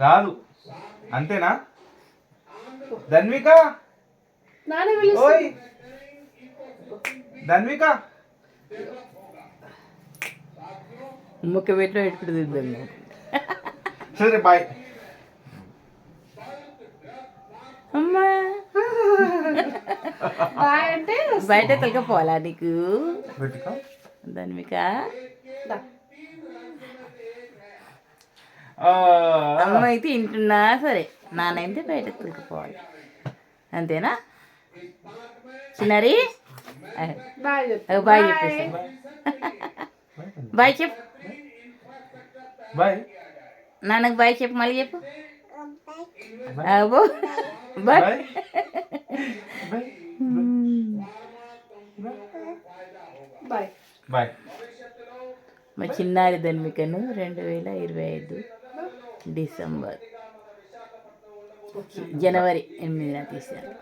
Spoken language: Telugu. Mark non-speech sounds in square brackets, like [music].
రాదు. అంతేనా? ధన్విక? ధన్విక? ముక్క పెట్టిన పెట్టుకుంటు తిద్దాం సరే బాయ్. [laughs] అమ్మా. [laughs] బాయ్ అంటే బయట తొలకపోవాలా నీకు? అమ్మ అయితే ఇంటున్నా సరే నాన్నైతే బయట తొలకపోవాలి అంతేనా? చిన్నారి? బాయ్ చెప్పు. బాయ్ చెప్పేసి. బాయ్. చెప్పు. బాయ్. నాన్నకు బాయ్ చెప్పు మళ్ళీ చెప్పు. బాయ్. బాయ్ బాయ్ మా చిన్నారి ధన్వికను రెండు వేల ఇరవై ఐదు డిసెంబర్. జనవరి ఎనిమిదిన తీశారు.